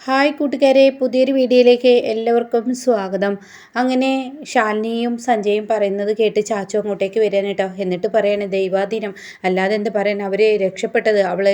Hi കൂട്ടുകാരെ പുതിയൊരു വീഡിയോയിലേക്ക് എല്ലാവർക്കും സ്വാഗതം. അങ്ങനെ ശാലിനിയും സഞ്ജയും പറയുന്നത് കേട്ട് ചാച്ചു അങ്ങോട്ടേക്ക് വരാൻ കേട്ടോ. എന്നിട്ട് പറയാണ് ദൈവാധീനം. അല്ലാതെ എന്ത് പറയാൻ അവരെ രക്ഷപ്പെട്ടത്. അവൾ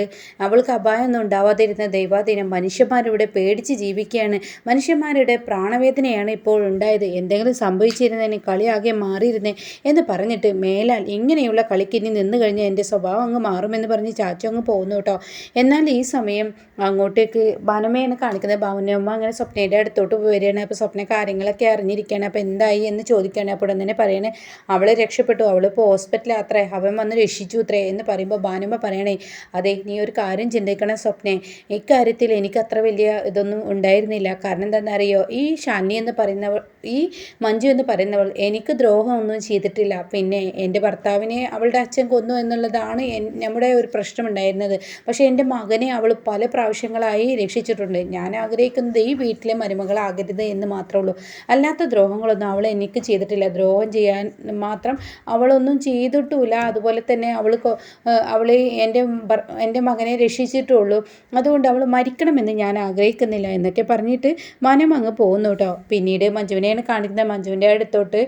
അവൾക്ക് അപായമൊന്നും ഉണ്ടാവാതിരുന്ന ദൈവാധീനം. മനുഷ്യന്മാരിവിടെ പേടിച്ച് ജീവിക്കുകയാണ്. മനുഷ്യന്മാരുടെ പ്രാണവേദനയാണ് ഇപ്പോൾ ഉണ്ടായത്. എന്തെങ്കിലും സംഭവിച്ചിരുന്നതിന് കളിയാകെ മാറിയിരുന്നേ എന്ന് പറഞ്ഞിട്ട് മേലാൽ ഇങ്ങനെയുള്ള കളിക്ക് ഇനി നിന്ന് കഴിഞ്ഞാൽ എന്റെ സ്വഭാവം അങ്ങ് മാറുമെന്ന് പറഞ്ഞ് ചാച്ചു അങ്ങ് പോകുന്നു കേട്ടോ. എന്നാൽ ഈ സമയം അങ്ങോട്ടേക്ക് വനമേനെ കാണിക്കുന്നത്? ഭവനമ്മ അങ്ങനെ സ്വപ്നയുടെ അടുത്തോട്ട് വരികയാണ്. അപ്പോൾ സ്വപ്ന കാര്യങ്ങളൊക്കെ അറിഞ്ഞിരിക്കുകയാണ്. അപ്പോൾ എന്തായി എന്ന് ചോദിക്കുകയാണ്. അപ്പോൾ തന്നെ പറയണേ അവൾ രക്ഷപ്പെട്ടു. അവൾ ഇപ്പോൾ ഹോസ്പിറ്റലിൽ അത്രേ. അവൻ വന്ന് രക്ഷിച്ചു അത്രേ എന്ന് പറയുമ്പോൾ ഭാനുമ്മ പറയണേ അതെ നീ ഒരു കാര്യം ചിന്തിക്കണം സ്വപ്നെ. ഇക്കാര്യത്തിൽ എനിക്ക് അത്ര വലിയ ഇതൊന്നും ഉണ്ടായിരുന്നില്ല. കാരണം എന്താണെന്നറിയോ? ഈ ഷാനി എന്ന് പറയുന്നവൾ ഈ മഞ്ജു എന്ന് പറയുന്നവൾ എനിക്ക് ദ്രോഹമൊന്നും ചെയ്തിട്ടില്ല. പിന്നെ എന്റെ ഭർത്താവിനെ അവളുടെ അച്ഛൻ കൊന്നു എന്നുള്ളതാണ് നമ്മുടെ ഒരു പ്രശ്നമുണ്ടായിരുന്നത്. പക്ഷേ എന്റെ മകനെ അവൾ പല പ്രാവശ്യങ്ങളായി രക്ഷിച്ചിട്ടുണ്ട്. ഞാൻ ആഗ്രഹിക്കുന്നത് ഈ വീട്ടിലെ മരുമകളാകരുത് എന്ന് മാത്രമേ ഉള്ളൂ. അല്ലാത്ത ദ്രോഹങ്ങളൊന്നും അവൾ എനിക്ക് ചെയ്തിട്ടില്ല. ദ്രോഹം ചെയ്യാൻ മാത്രം അവളൊന്നും ചെയ്തിട്ടുമില്ല. അതുപോലെ തന്നെ അവൾ അവൾ എന്റെ എന്റെ മകനെ രക്ഷിച്ചിട്ടുള്ളൂ. അതുകൊണ്ട് അവൾ മരിക്കണമെന്ന് ഞാൻ ആഗ്രഹിക്കുന്നില്ല എന്നൊക്കെ പറഞ്ഞിട്ട് മനം അങ്ങ് പോകുന്നു കേട്ടോ. പിന്നീട് മഞ്ജുവിനെയാണ് കാണിക്കുന്നത്. മഞ്ജുവിന്റെ അടുത്തോട്ട്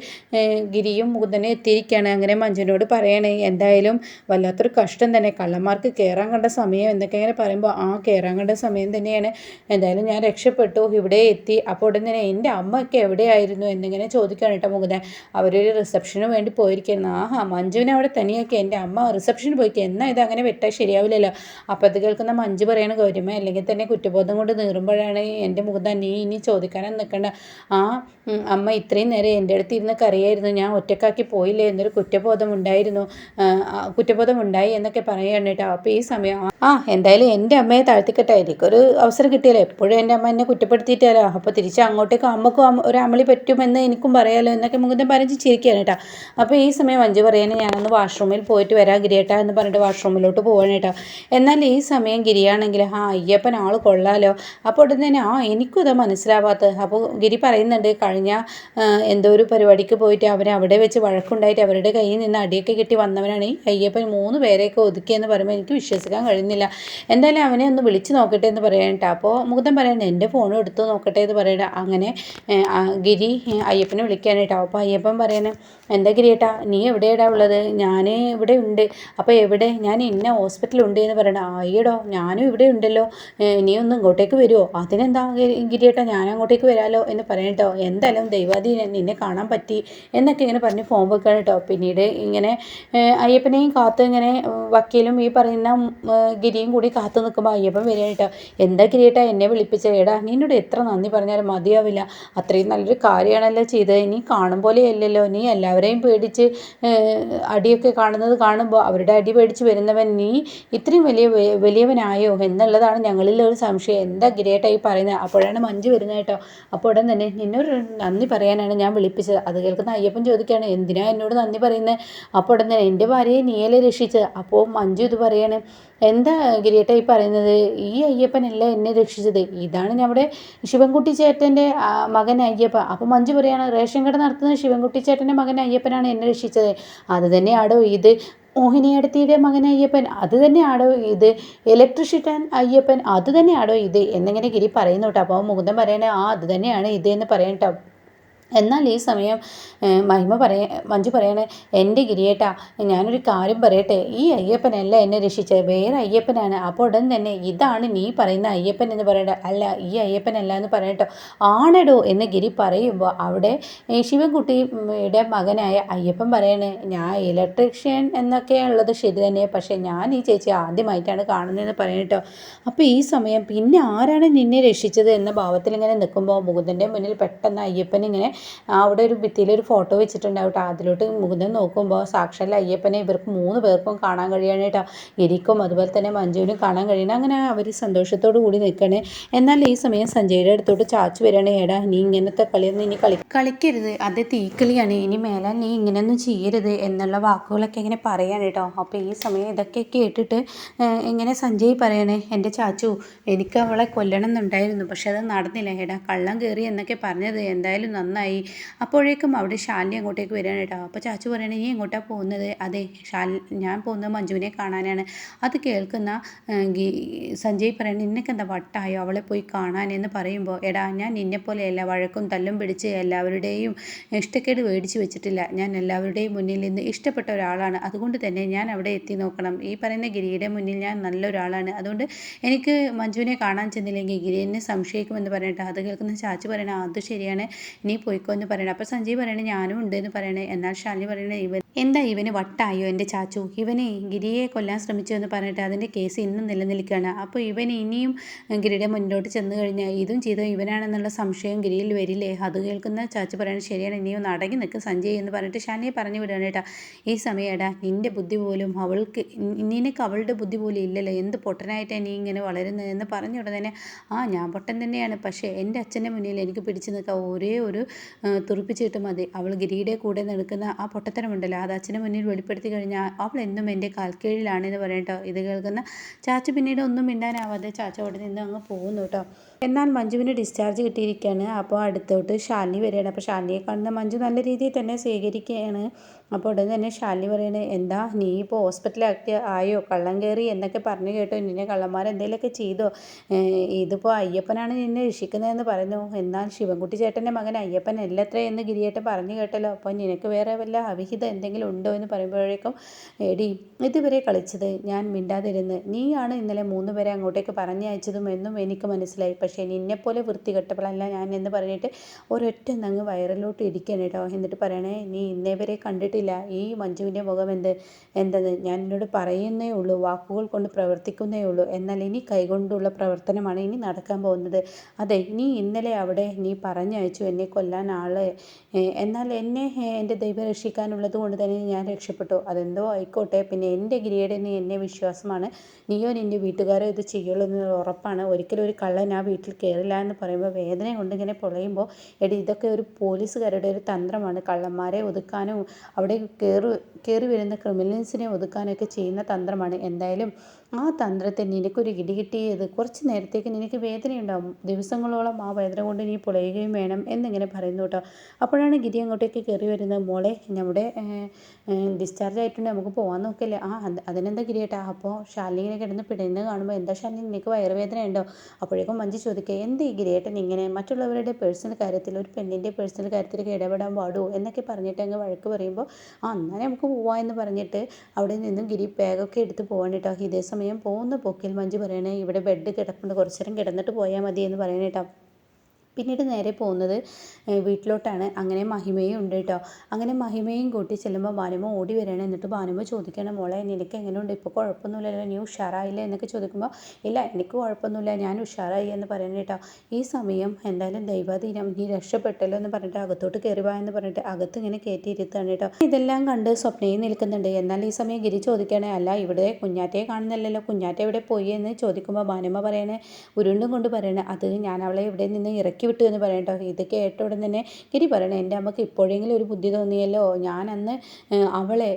ഗിരിയും മുകുന്ദനും എത്തിയിരിക്കുകയാണ്. അങ്ങനെ മഞ്ജുവിനോട് പറയണേ എന്തായാലും വല്ലാത്തൊരു കഷ്ടം തന്നെ. കള്ളന്മാർക്ക് കയറാൻ കണ്ട സമയം എന്നൊക്കെ ഇങ്ങനെ പറയുമ്പോൾ ആ കയറാൻ കണ്ട സമയം തന്നെയാണ്. എന്തായാലും ഞാൻ രക്ഷപ്പെട്ടു. ഇവിടെ എത്തി. അപ്പോൾ ഉടൻ തന്നെ എന്റെ അമ്മയൊക്കെ എവിടെയായിരുന്നു? എന്നിങ്ങനെ ചോദിക്കുകയാണ് കേട്ടോ മുകുന്ദൻ. അവരൊരു റിസപ്ഷന് വേണ്ടി പോയിരിക്കുന്നു ആഹാ മഞ്ജുവിനെ അവിടെ തനിയാക്കി എന്റെ അമ്മ റിസപ്ഷന് പോയിക്കുക എന്നാൽ ഇത് അങ്ങനെ വിട്ടാൽ ശരിയാവില്ലല്ലോ? അപ്പോൾ അത് കേൾക്കുന്ന മഞ്ജു പറയണ ഗൗരിമ അല്ലെങ്കിൽ തന്നെ കുറ്റബോധം കൊണ്ട് നീറുമ്പോഴാണ് എന്റെ മുകുന്ദൻ നീ ഇനി ചോദിക്കാനും നിൽക്കേണ്ട. ആ അമ്മ ഇത്രയും നേരം എന്റെ അടുത്ത് ഇരുന്ന് കറിയായിരുന്നു ഞാൻ ഒറ്റക്കാക്കി പോയില്ലേ എന്നൊരു കുറ്റബോധം ഉണ്ടായിരുന്നു. കുറ്റബോധം ഉണ്ടായി എന്നൊക്കെ പറയുകയാണ് കേട്ടോ. അപ്പോൾ ഈ സമയം ആ എന്തായാലും എന്റെ അമ്മയെ താഴ്ത്തിക്കട്ടെ. എനിക്കൊരു അവസരം കിട്ടിയല്ലോ. എപ്പോഴും എന്റെ അമ്മ എന്നെ കുറ്റപ്പെടുത്തിയിട്ടാലോ. അപ്പോൾ തിരിച്ച് അങ്ങോട്ടേക്ക് അമ്മക്കും ഒരു അമളി പറ്റുമെന്ന് എനിക്കും പറയാലോ എന്നൊക്കെ മുകുന്ദൻ പറഞ്ഞ് ചിരിക്കുകയാണ് കേട്ടോ. അപ്പോൾ ഈ സമയം അഞ്ചു പറയാനും ഞാനൊന്ന് വാഷ്റൂമിൽ പോയിട്ട് വരാം ഗിരിയേട്ടാ എന്ന് പറഞ്ഞിട്ട് വാഷ്റൂമിലോട്ട് പോവാണ് കേട്ടോ. എന്നാൽ ഈ സമയം ഗിരിയാണെങ്കിൽ ആ അയ്യപ്പൻ ആൾ കൊള്ളാലോ. അപ്പോൾ ഉടനെ തന്നെ ആ എനിക്കും ഇതാ മനസ്സിലാവാത്തത്. അപ്പോൾ ഗിരി പറയുന്നുണ്ട് കഴിഞ്ഞ എന്തോ ഒരു പരിപാടിക്ക് പോയിട്ട് അവരെ അവിടെ വെച്ച് വഴക്കുണ്ടായിട്ട് അവരുടെ കയ്യിൽ നിന്ന് അടിയൊക്കെ കിട്ടി വന്നവനാണ് ഈ അയ്യപ്പൻ മൂന്ന് പേരെയൊക്കെ ഒതുക്കിയെന്ന് പറയുമ്പോൾ എനിക്ക് വിശ്വസിക്കാൻ കഴിയുന്നില്ല. എന്തായാലും അവനെ ഒന്ന് വിളിച്ച് നോക്കട്ടെ എന്ന് പറയണ്ട അപ്പോൾ മുകുന്ദൻ പറയണ്ട എന്റെ ഫോൺ എടുത്ത് നോക്കട്ടെ എന്ന് പറയണ. അങ്ങനെ ഗിരി അയ്യപ്പനെ വിളിക്കാനായിട്ടോ അപ്പോൾ അയ്യപ്പൻ പറയണേ എന്താ ഗിരിയേട്ടാ നീ എവിടെയാടാ ഉള്ളത്? ഞാൻ ഇവിടെ ഉണ്ട്. അപ്പോൾ എവിടെ? ഞാൻ ഇന്ന ഹോസ്പിറ്റലുണ്ട് എന്ന് പറയണ. അയ്യടോ ഞാനും ഇവിടെ ഉണ്ടല്ലോ. നീ ഒന്ന് ഇങ്ങോട്ടേക്ക് വരുമോ അതിനെന്താ ഗിരിയേട്ടാ ഞാൻ അങ്ങോട്ടേക്ക് വരാമല്ലോ എന്ന് പറയട്ടോ എന്തായാലും ദൈവാദി നിന്നെ കാണാൻ പറ്റി എന്നൊക്കെ ഇങ്ങനെ പറഞ്ഞ് ഫോം വെക്കണം കേട്ടോ പിന്നീട് ഇങ്ങനെ അയ്യപ്പനെയും കാത്ത് ഇങ്ങനെ വക്കീലും ഈ പറയുന്ന ഗിരിയും കൂടി കാത്തു നിൽക്കുമ്പോൾ അയ്യപ്പൻ വരിക കേട്ടോ എന്താ ഗിരിയേട്ടാ എന്നെ വിളിപ്പിച്ച. ഏടാ നിന്നോട് എത്ര നന്ദി പറഞ്ഞാലും മതിയാവില്ല. അത്രയും നല്ലൊരു കാര്യമാണല്ലോ ചെയ്തത്. നീ കാണും പോലെയല്ലല്ലോ നീ എല്ലാവരെയും പേടിച്ച് അടിയൊക്കെ കാണുന്നത് കാണുമ്പോൾ അവരുടെ അടി പേടിച്ച് വരുന്നവൻ നീ ഇത്രയും വലിയ വലിയവനായോ എന്നുള്ളതാണ് ഞങ്ങളിൽ ഒരു സംശയം. എന്താ ഗിരിയേട്ടായി പറയുന്നത്? അപ്പോഴാണ് മഞ്ജു വരുന്നത് കേട്ടോ അപ്പോൾ ഉടൻ തന്നെ നിന്നൊരു നന്ദി പറയാനാണ് ഞാൻ വിളിപ്പിച്ചത്. അത് കേൾക്കുന്ന അയ്യപ്പൻ ചോദിക്കുകയാണ് എന്തിനാ എന്നോട് നന്ദി പറയുന്നത് അപ്പോൾ ഉടനെ എന്റെ ഭാര്യയെ നീയല്ലേ രക്ഷിച്ചത്. അപ്പോൾ മഞ്ജു ഇത് പറയാണ് എന്താ ഗിരിയേട്ട ഈ പറയുന്നത്? ഈ അയ്യപ്പനല്ല എന്നെ രക്ഷിച്ചത്? ഇതാണ് നമ്മുടെ ശിവൻകുട്ടി ചേട്ടന്റെ മകൻ അയ്യപ്പ. അപ്പോൾ മഞ്ജു പറയാണ് റേഷൻ കട നടത്തുന്ന ശിവൻകുട്ടി ചേട്ടന്റെ മകൻ അയ്യപ്പനാണ് എന്നെ രക്ഷിച്ചത്. അത് തന്നെയാടോ ഇത്? മോഹിനിയടത്തിയുടെ മകൻ അയ്യപ്പൻ അത് തന്നെയാണോ ഇത്? ഇലക്ട്രിഷ്യൻ അയ്യപ്പൻ അത് തന്നെയാണോ ഇത്? എന്നിങ്ങനെ ഗിരി പറയുന്നു കേട്ടോ. അപ്പോൾ മുകുന്ദൻ പറയണേ ആ അത് തന്നെയാണ് ഇത് എന്ന് പറയട്ടോ എന്നാൽ ഈ സമയം മഹിമ പറയ മഞ്ജു പറയണേ എന്റെ ഗിരിയേട്ടാ ഞാനൊരു കാര്യം പറയട്ടെ. ഈ അയ്യപ്പനല്ല എന്നെ രക്ഷിച്ചത്? വേറെ അയ്യപ്പനാണ്. അപ്പോൾ ഉടൻ തന്നെ ഇതാണ് നീ പറയുന്ന അയ്യപ്പൻ എന്ന് പറയട്ടെ അല്ല ഈ അയ്യപ്പനല്ല എന്ന് പറയട്ടോ. ആണടോ എന്ന് ഗിരി പറയുമ്പോൾ അവിടെ ശിവൻകുട്ടിയുടെ മകനായ അയ്യപ്പൻ പറയണേ ഞാൻ ഇലക്ട്രീഷ്യൻ എന്നൊക്കെ ഉള്ളത് ശരി തന്നെ പക്ഷേ ഞാൻ ഈ ചേച്ചി ആദ്യമായിട്ടാണ് കാണുന്നതെന്ന് പറയട്ടോ അപ്പോൾ ഈ സമയം പിന്നെ ആരാണ് നിന്നെ രക്ഷിച്ചത്? എന്ന ഭാവത്തിൽ ഇങ്ങനെ നിൽക്കുമ്പോൾ മുകുന്ദന്റെ മുന്നിൽ പെട്ടെന്ന് അയ്യപ്പൻ ഇങ്ങനെ അവിടെ ഒരു ഭിത്തിയിൽ ഒരു ഫോട്ടോ വെച്ചിട്ടുണ്ടാവും കേട്ടോ അതിലോട്ട് മുകുന്ദൻ നോക്കുമ്പോൾ സാക്ഷാൽ അയ്യപ്പനെ ഇവർക്ക് മൂന്ന് പേർക്കും കാണാൻ കഴിയാണ് കേട്ടോ. ഗിരിക്കും അതുപോലെ തന്നെ മഞ്ജുവിനും കാണാൻ കഴിയണം. അങ്ങനെ അവർ സന്തോഷത്തോടു കൂടി നിൽക്കണേ. എന്നാൽ ഈ സമയം സഞ്ജയുടെ അടുത്തോട്ട് ചാച്ചു വരികയാണ്. ഏടാ നീ ഇങ്ങനത്തെ കളിയൊന്നും ഇനി കളി കളിക്കരുത്. അത് തീക്കളിയാണ്. ഇനി മേലെ നീ ഇങ്ങനെയൊന്നും ചെയ്യരുത് എന്നുള്ള വാക്കുകളൊക്കെ ഇങ്ങനെ പറയാണ് കേട്ടോ. അപ്പോൾ ഈ സമയം ഇതൊക്കെ കേട്ടിട്ട് ഇങ്ങനെ സഞ്ജയ് പറയണേ എന്റെ ചാച്ചു എനിക്ക് അവളെ കൊല്ലണം എന്നുണ്ടായിരുന്നു. പക്ഷെ അത് നടന്നില്ല. ഏടാ കള്ളം കയറി എന്നൊക്കെ പറഞ്ഞത് എന്തായാലും നന്നായി. സമയമായി അപ്പോഴേക്കും അവിടെ ശാലിനി അങ്ങോട്ടേക്ക് വരികയാണ് കേട്ടോ. അപ്പോൾ ചാച്ചു പറയണേ നീ എങ്ങോട്ടാണ് പോകുന്നത്? അതെ ശാൽ ഞാൻ പോകുന്നത് മഞ്ജുവിനെ കാണാനാണ്. അത് കേൾക്കുന്ന സഞ്ജയ് പറയണ നിനക്ക് എന്താ വട്ടായോ അവളെ പോയി കാണാനെന്ന് പറയുമ്പോൾ എടാ ഞാൻ നിന്നെപ്പോലെയല്ല വഴക്കും തല്ലും പിടിച്ച് എല്ലാവരുടെയും ഇഷ്ടക്കേട് മേടിച്ച് വെച്ചിട്ടില്ല. ഞാൻ എല്ലാവരുടെയും മുന്നിൽ നിന്ന് ഇഷ്ടപ്പെട്ട ഒരാളാണ്. അതുകൊണ്ട് തന്നെ ഞാൻ അവിടെ എത്തി നോക്കണം. ഈ പറയുന്ന ഗിരിയുടെ മുന്നിൽ ഞാൻ നല്ലൊരാളാണ്. അതുകൊണ്ട് എനിക്ക് മഞ്ജുവിനെ കാണാൻ ചെന്നില്ലെങ്കിൽ ഗിരി എന്നെ സംശയിക്കുമെന്ന് പറഞ്ഞിട്ട് അത് കേൾക്കുന്ന ചാച്ചു പറയണ അത് ശരിയാണ്. നീ പോയിക്കോ എന്ന് പറയണേ. അപ്പോൾ സഞ്ജയ് പറയണേ ഞാനും ഉണ്ട് എന്ന് പറയണേ. എന്നാൽ ഷാലിനി പറയണേ ഇവൻ എന്താ ഇവന് വട്ടായോ എന്റെ ചാച്ചു? ഇവനെ ഗിരിയെ കൊല്ലാൻ ശ്രമിച്ചു എന്ന് പറഞ്ഞിട്ട് അതിന്റെ കേസ് ഇന്നും നിലനിൽക്കുകയാണ്. അപ്പോൾ ഇവൻ ഇനിയും ഗിരിയുടെ മുന്നോട്ട് ചെന്ന് കഴിഞ്ഞാൽ ഇതും ചെയ്ത ഇവനാണെന്നുള്ള സംശയം ഗിരിയിൽ വരില്ലേ? അത് കേൾക്കുന്ന ചാച്ചു പറയണത് ശരിയാണ് ഇനിയും നടങ്ങി നിൽക്കും സഞ്ജയ് എന്ന് പറഞ്ഞിട്ട് ഷാനിയെ പറഞ്ഞു വിടുകയാണ് കേട്ടാ. ഈ സമയടാ നിന്റെ ബുദ്ധി പോലും അവൾക്ക് നിനക്ക് അവളുടെ ബുദ്ധി പോലും ഇല്ലല്ലോ. എന്ത് പൊട്ടനായിട്ടാണ് നീ ഇങ്ങനെ വളരുന്നതെന്ന് പറഞ്ഞ ഉടനെ ആ ഞാൻ പൊട്ടൻ തന്നെയാണ്. പക്ഷേ എന്റെ അച്ഛന്റെ മുന്നിൽ എനിക്ക് പിടിച്ചു നിൽക്കാൻ ഒരേ ഒരു തുറപ്പിച്ചിട്ട് മതി. അവൾ ഗിരിയുടെ കൂടെ നിൽക്കുന്ന ആ പൊട്ടത്തരമുണ്ടല്ലോ. അത് അച്ഛന്റെ മുന്നിൽ വെളിപ്പെടുത്തി കഴിഞ്ഞാൽ അവൾ എന്നും എന്റെ കാൽക്കീഴിലാണെന്ന് പറയട്ടോ. ഇത് കേൾക്കുന്ന ചാച്ച പിന്നീട് ഒന്നും മിണ്ടാനാവാതെ ചാച്ച അവിടെ നിന്ന് അങ്ങ് പോകുന്നു കേട്ടോ. എന്നാൽ മഞ്ജുവിന് ഡിസ്ചാർജ് കിട്ടിയിരിക്കുകയാണ് അപ്പോൾ അടുത്തോട്ട് ശാലിനി വരികയാണ്. അപ്പോൾ ശാലിനിയെ കാണുന്ന മഞ്ജു നല്ല രീതിയിൽ തന്നെ സ്വീകരിക്കുകയാണ്. അപ്പോൾ ഉടനെ തന്നെ ശാലിനി പറയണേ എന്താ നീ ഇപ്പോൾ ഹോസ്പിറ്റലാക്കി ആയോ? കള്ളം കയറി എന്നൊക്കെ പറഞ്ഞു കേട്ടോ. നിന്നെ കള്ളന്മാർ എന്തെങ്കിലുമൊക്കെ ചെയ്തോ? ഇതിപ്പോൾ അയ്യപ്പനാണ് നിന്നെ രക്ഷിക്കുന്നതെന്ന് പറഞ്ഞു എന്നാൽ ശിവൻകുട്ടി ചേട്ടന്റെ മകൻ അയ്യപ്പൻ അല്ലത്രേ എന്ന് ഗിരിയേട്ടൻ പറഞ്ഞു കേട്ടല്ലോ. അപ്പോൾ നിനക്ക് വേറെ വല്ല അവിഹിതം എന്തെങ്കിലും ഉണ്ടോ എന്ന് പറയുമ്പോഴേക്കും എടി ഇതുവരെ കളിച്ചത് ഞാൻ മിണ്ടാതിരുന്ന്. നീയാണ് ഇന്നലെ മൂന്ന് പേരെ അങ്ങോട്ടേക്ക് പറഞ്ഞയച്ചതും എന്നും എനിക്ക് മനസ്സിലായി. പക്ഷേ നിന്നെപ്പോലെ വൃത്തികെട്ടവളല്ല ഞാൻ എന്ന് പറഞ്ഞിട്ട് ഒരൊറ്റ നങ്ങ് വയറിലോട്ട് ഇരിക്കണം കേട്ടോ. എന്നിട്ട് പറയണേ നീ ഇന്നേ വരെ കണ്ടിട്ടില്ല. ഈ മഞ്ജുവിന്റെ മുഖം എന്ത്? എന്തത് ഞാൻ എന്നോട് പറയുന്നേ ഉള്ളൂ. വാക്കുകൾ കൊണ്ട് പ്രവർത്തിക്കുന്നേ ഉള്ളൂ. എന്നാൽ ഇനി കൈകൊണ്ടുള്ള പ്രവർത്തനമാണ് ഇനി നടക്കാൻ പോകുന്നത്. അതെ നീ ഇന്നലെ അവിടെ നീ പറഞ്ഞയച്ചു എന്നെ കൊല്ലാൻ ആളെ. എന്നാൽ എന്നെ എന്റെ ദൈവം രക്ഷിക്കാനുള്ളത് കൊണ്ട് തന്നെ ഞാൻ രക്ഷപ്പെട്ടു. അതെന്തോ ആയിക്കോട്ടെ. പിന്നെ എന്റെ ഗിരിയുടെ നീ എന്നെ വിശ്വാസമാണ്. നീയോ നിന്റെ വീട്ടുകാരോ ഇത് ചെയ്യുള്ളൂ എന്ന് ഉറപ്പാണ്. ഒരിക്കലും ഒരു കള്ളൻ ആ വീട്ടിൽ കയറില്ല എന്ന് പറയുമ്പോൾ വേദന കൊണ്ട് ഇങ്ങനെ പൊളയുമ്പോൾ എടി ഇതൊക്കെ ഒരു പോലീസുകാരുടെ ഒരു തന്ത്രമാണ്. കള്ളന്മാരെ ഒതുക്കാനും അവിടെ കയറി കയറി വരുന്ന ക്രിമിനൽസിനെ ഒതുക്കാനൊക്കെ ചെയ്യുന്ന തന്ത്രമാണ്. എന്തായാലും ആ തന്ത്രത്തിൽ നിനക്കൊരു ഇടി കിട്ടിയത്. കുറച്ച് നേരത്തേക്ക് നിനക്ക് വേദനയുണ്ടാവും. ദിവസങ്ങളോളം ആ വേദന കൊണ്ട് നീ പുളയുകയും വേണം എന്നിങ്ങനെ പറയുന്നു കേട്ടോ. അപ്പോഴാണ് ഗിരി അങ്ങോട്ടേക്ക് കയറി വരുന്നത്. മോളെ നമ്മുടെ ഡിസ്ചാർജ് ആയിട്ടുണ്ട്. നമുക്ക് പോകാൻ നോക്കല്ലേ? ആ അതിനെന്താ ഗിരിയേട്ടാ അപ്പോൾ ശാലിനെ കിടന്ന് പിടയുന്നത് കാണുമ്പോൾ എന്താ ശാലിനി? നിനക്ക് വയറുവേദന ഉണ്ടോ അപ്പോഴേക്കും മഞ്ചി ചോദിക്കുക എന്ത് ഈ ഗിരിയേട്ടൻ ഇങ്ങനെ മറ്റുള്ളവരുടെ പേഴ്സണൽ കാര്യത്തിൽ ഒരു പെണ്ണിന്റെ പേഴ്സണൽ കാര്യത്തിലേക്ക് ഇടപെടാൻ പാടുമോ എന്നൊക്കെ പറഞ്ഞിട്ട് അങ്ങ് വഴക്ക് പറയുമ്പോൾ ആ എന്നാൽ നമുക്ക് പോവാം എന്ന് പറഞ്ഞിട്ട് അവിടെ നിന്നും ഗിരി ബാഗൊക്കെ എടുത്ത് പോകാൻ കേട്ടോ. ഇതേ സമയം പോകുന്ന പോക്കിൽ മഞ്ജു പറയണേ ഇവിടെ ബെഡ് കിടപ്പുണ്ട് കുറച്ചു നേരം കിടന്നിട്ട് പോയാൽ മതി എന്ന് പറയണേട്ടോ പിന്നീട് നേരെ പോകുന്നത് വീട്ടിലോട്ടാണ്. അങ്ങനെ മഹിമയും ഉണ്ട് കേട്ടോ. അങ്ങനെ മഹിമയും കൂട്ടി ചെല്ലുമ്പോൾ ഭാനുമ ഓടി വരികയാണ്. എന്നിട്ട് ഭാനുമ ചോദിക്കണം മോളെ നിനക്ക് എങ്ങനെയുണ്ട്? ഇപ്പോൾ കുഴപ്പമൊന്നുമില്ലല്ലോ. നീ ഉഷാറായില്ലേ? എന്നൊക്കെ ചോദിക്കുമ്പോൾ ഇല്ല എനിക്ക് കുഴപ്പമൊന്നുമില്ല. ഞാൻ ഉഷാറായി എന്ന് പറയുന്നത് കേട്ടോ. ഈ സമയം എന്തായാലും ദൈവാധീനം നീ രക്ഷപ്പെട്ടല്ലോ എന്ന് പറഞ്ഞിട്ട് അകത്തോട്ട് കയറി എന്ന് പറഞ്ഞിട്ട് അകത്ത് ഇങ്ങനെ കയറ്റിയിരുത്താണ് കേട്ടോ. ഇതെല്ലാം കണ്ട് സ്വപ്നയും നിൽക്കുന്നുണ്ട്. എന്നാൽ ഈ സമയം ഗിരി ചോദിക്കണേ അല്ല ഇവിടെ കുഞ്ഞാറ്റയെ കാണുന്നില്ലല്ലോ. കുഞ്ഞാറ്റ എവിടെ പോയി? എന്ന് ചോദിക്കുമ്പോൾ ഭാനുമ പറയണേ ഉരുണ്ടും കൊണ്ട് പറയണേ. അത് ഞാൻ അവളെ ഇവിടെ നിന്ന് ഇറക്കി വിട്ടു എന്ന് പറയട്ടോ ഇത് കേട്ട ഉടൻ തന്നെ ഗിരി പറയണേ എന്റെ അമ്മയ്ക്ക് ഇപ്പോഴെങ്കിലും ഒരു ബുദ്ധി തോന്നിയല്ലോ? ഞാൻ അന്ന് അവളെ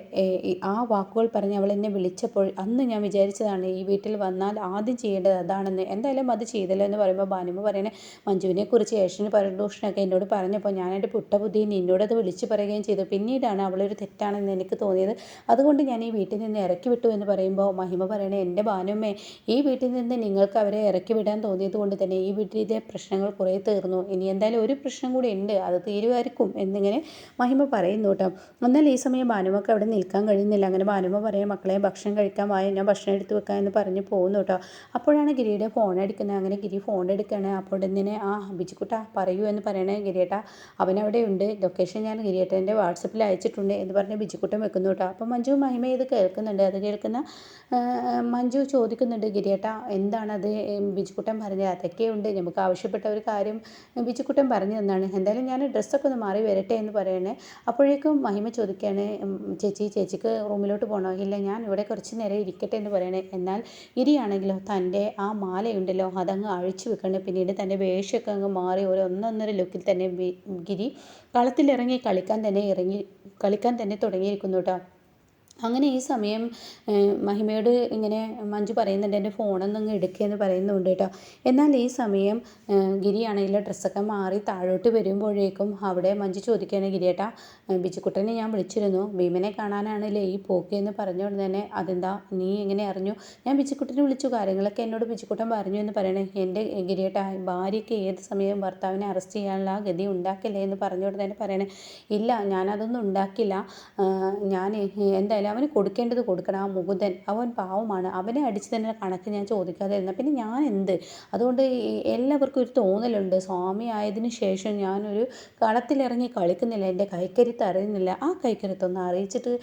ആ വാക്കുകൾ പറഞ്ഞ് അവൾ എന്നെ വിളിച്ചപ്പോൾ അന്ന് ഞാൻ വിചാരിച്ചതാണ് ഈ വീട്ടിൽ വന്നാൽ ആദ്യം ചെയ്യേണ്ടത് അതാണെന്ന്. എന്തായാലും അത് ചെയ്തല്ലോ എന്ന് പറയുമ്പോൾ ഭാനുമ പറയണേ മഞ്ജുവിനെ കുറിച്ച് ഏഷന് പരദൂഷണൊക്കെ എന്നോട് പറഞ്ഞപ്പോൾ ഞാൻ എന്റെ പുട്ടബുദ്ധി അത് വിളിച്ചു പറയുകയും ചെയ്തു. പിന്നീടാണ് അവളൊരു തെറ്റാണെന്ന് എനിക്ക് തോന്നിയത്. അതുകൊണ്ട് ഞാൻ ഈ വീട്ടിൽ നിന്ന് ഇറക്കി വിട്ടു എന്ന് പറയുമ്പോൾ മഹിമ പറയണേ എന്റെ ഭാനുമ്മേ ഈ വീട്ടിൽ നിന്ന് നിങ്ങൾക്ക് അവരെ ഇറക്കി വിടാൻ തോന്നിയത് കൊണ്ട് തന്നെ ഈ വീട്ടിലെ പ്രശ്നങ്ങൾ കുറേ തീർന്നു ഇനി എന്തായാലും ഒരു പ്രശ്നം കൂടി ഉണ്ട്. അത് തീരുമായിരിക്കും എന്നിങ്ങനെ മഹിമ പറയുന്നു കേട്ടോ. എന്നാൽ ഈ സമയം ഭാനുമക്ക് അവിടെ നിൽക്കാൻ കഴിയുന്നില്ല. അങ്ങനെ ഭാനുമ പറയാം മക്കളെ ഭക്ഷണം കഴിക്കാൻ വായ ഞാൻ ഭക്ഷണം എടുത്ത് വെക്കാം എന്ന് പറഞ്ഞ് പോകുന്നു കേട്ടോ. അപ്പോഴാണ് ഗിരിയുടെ ഫോൺ അടിക്കുന്നത് അങ്ങനെ ഗിരി ഫോൺ എടുക്കുകയാണ്. അപ്പോൾ ഇങ്ങനെ ആ ബിജുക്കുട്ട പറയൂ എന്ന് പറയണേ ഗിരിയേട്ട. അവനവിടെ ഉണ്ട്. ലൊക്കേഷൻ ഞാൻ ഗിരിയേട്ടന്റെ വാട്സപ്പിൽ അയച്ചിട്ടുണ്ട് എന്ന് പറഞ്ഞ് ബിജിക്കുട്ടൻ വെക്കുന്നു കേട്ടോ. അപ്പോൾ മഞ്ജു മഹിമ ഇത് കേൾക്കുന്നുണ്ട്. അത് കേൾക്കുന്ന മഞ്ജു ചോദിക്കുന്നുണ്ട് ഗിരിയേട്ട എന്താണത് ബിജുക്കുട്ടൻ പറഞ്ഞത് അതൊക്കെയുണ്ട് നമുക്ക് ആവശ്യപ്പെട്ട ഒരു കാര്യം ബിജുക്കുട്ടൻ പറഞ്ഞു തന്നാണ്. എന്തായാലും ഞാൻ ഡ്രസ്സൊക്കെ ഒന്ന് മാറി വരട്ടെ എന്ന് പറയണേ. അപ്പോഴേക്കും മഹിമ ചോദിക്കുകയാണ് ചേച്ചി ചേച്ചിക്ക് റൂമിലോട്ട് പോകണോ ഇല്ല ഞാൻ ഇവിടെ കുറച്ച് നേരം ഇരിക്കട്ടെ എന്ന് പറയണേ. എന്നാൽ ഇരിയാണെങ്കിലോ? തന്റെ ആ മാലയുണ്ടല്ലോ അതങ്ങ് അഴിച്ചു വെക്കണേ. പിന്നീട് തന്റെ വേഷമൊക്കെ അങ്ങ് മാറി ഒരു ഒന്നൊന്നര ലുക്കിൽ തന്നെ ഗിരി കളത്തിലിറങ്ങി കളിക്കാൻ തന്നെ ഇറങ്ങി കളിക്കാൻ തന്നെ തുടങ്ങിയിരിക്കുന്നു കേട്ടോ. അങ്ങനെ ഈ സമയം മഹിമയോട് ഇങ്ങനെ മഞ്ജു പറയുന്നുണ്ട് എന്റെ ഫോണൊന്നും അങ്ങ് എടുക്കുകയെന്ന് പറയുന്നുണ്ട് കേട്ടോ എന്നാൽ ഈ സമയം ഗിരിയാണെങ്കിൽ ഡ്രസ്സൊക്കെ മാറി താഴോട്ട് വരുമ്പോഴേക്കും അവിടെ മഞ്ജു ചോദിക്കുകയാണ് ഗിരിയേട്ടാ ബിജുക്കുട്ടനെ ഞാൻ വിളിച്ചിരുന്നു. ഭീമനെ കാണാനാണല്ലേ ഈ പോക്ക് എന്ന് പറഞ്ഞുകൊണ്ട് തന്നെ അതെന്താ നീ എങ്ങനെ അറിഞ്ഞു? ഞാൻ ബിജുക്കുട്ടനെ വിളിച്ചു. കാര്യങ്ങളൊക്കെ എന്നോട് ബിജുക്കുട്ടൻ പറഞ്ഞു എന്ന് പറയണേ. എന്റെ ഗിരിയേട്ടാ ഭാര്യയ്ക്ക് ഏത് സമയവും ഭർത്താവിനെ അറസ്റ്റ് ചെയ്യാനുള്ള ഗതി ഉണ്ടാക്കില്ലേ എന്ന് പറഞ്ഞുകൊണ്ട് തന്നെ പറയണേ. ഇല്ല ഞാനതൊന്നും ഉണ്ടാക്കില്ല. ഞാൻ എന്തായാലും അവന് കൊടുക്കേണ്ടത് കൊടുക്കണം. ആ മുകുന്ദൻ അവൻ പാവമാണ്. അവനെ അടിച്ച് തന്നെ കണക്ക് ഞാൻ ചോദിക്കാതെ ഇരുന്ന. പിന്നെ ഞാൻ എന്ത്? അതുകൊണ്ട് എല്ലാവർക്കും ഒരു തോന്നലുണ്ട്. സ്വാമി ആയതിന് ശേഷം ഞാനൊരു കളത്തിലിറങ്ങി കളിക്കുന്നില്ല. എന്റെ കൈക്കരുത്ത് അറിയുന്നില്ല. ആ കൈക്കരുത്തൊന്ന് അറിയിച്ചിട്ട്